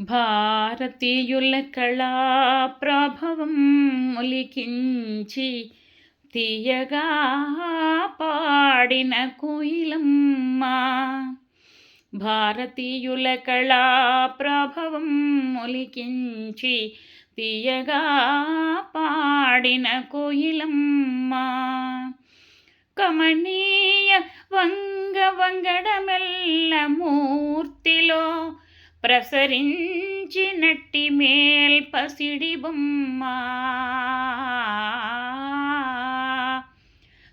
భారతీయుల కళా ప్రభవం ములికించి తీయగా పాడిన కోయిలమ్మ. భారతీయుల కళా ప్రభవం ములికించి తీయగా పాడిన కోయిలమ్మ. కమనీయ వంగ వంగడమెల్ల మూర్తిలో ప్రసరించినట్టి మేల్ పసిడి బొమ్మ.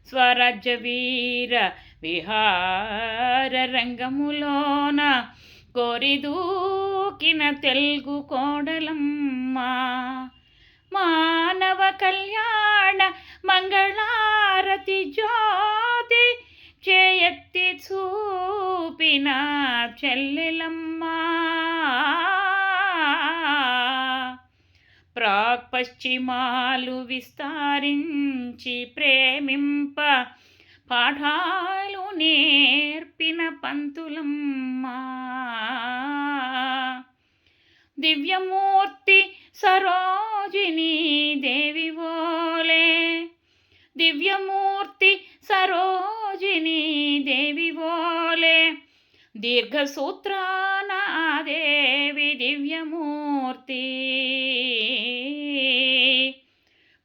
స్వరాజ్య వీర విహార రంగములోన కోరిదూకిన తెలుగు కోడలమ్మ. మానవ కళ్యాణ మంగళారతి జ్యోతి చేయెత్తి చూపిన చెల్లెలమ్మ. ప్రాక్ పశ్చిమాలు విస్తారించి ప్రేమింప పాఠాలు నేర్పిన పంతులమ్మ. దివ్యమూర్తి సరోజిని దేవి ఓలే. దివ్యమూర్తి సరోజిని దీర్ఘసూత్రాన దేవి దివ్యమూర్తి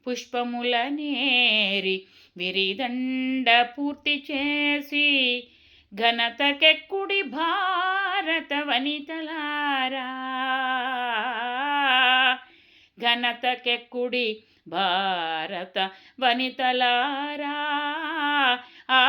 పుష్పముల నేరి విరిదండ పూర్తి చేసి ఘనతకెక్కుడి భారత వనితలారా. ఘనతకెక్కుడి భారత వనితలారా. ఆ